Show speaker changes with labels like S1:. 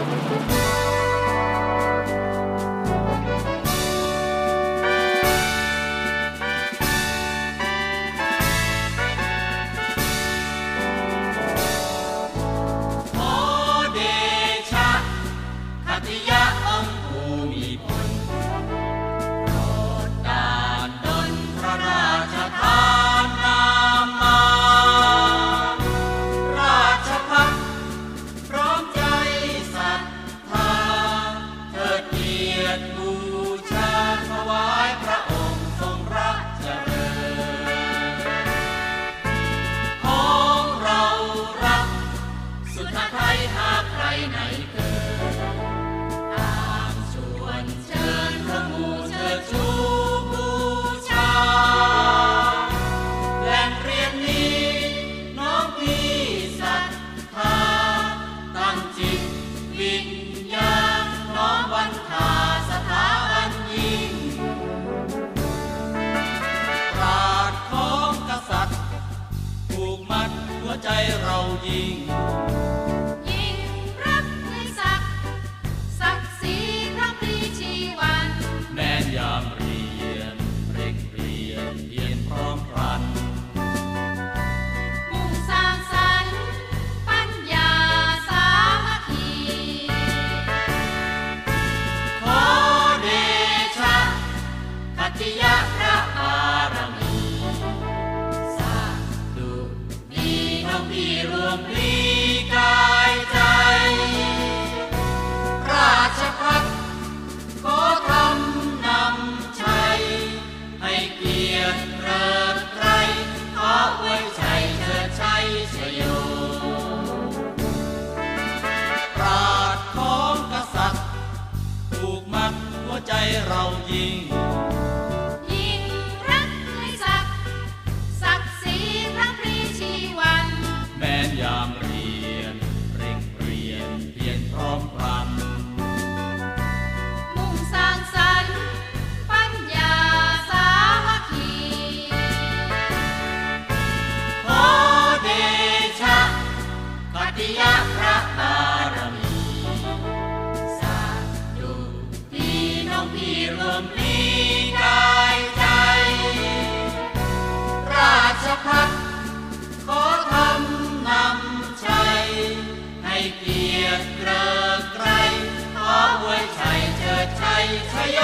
S1: Thank you. มัดหัว
S2: ใจเรายิ่ง น้องพี่รวมพลีกายใจ ราชพัฒขอทำนำชัย ให้เกียรติเริกไกรขอไว้ชัยเชิดชัยชโยปราดของกษัตริย์ ถูกมัดหัวใจเรายิ่ง ติยพระบารมีสาธุพี่น้องพี่รวมลีกายใจ ราชพัฒขอทำนำชัย ให้เกียรติเกริกไกรขอไว้ชัยเชิดชัยชโย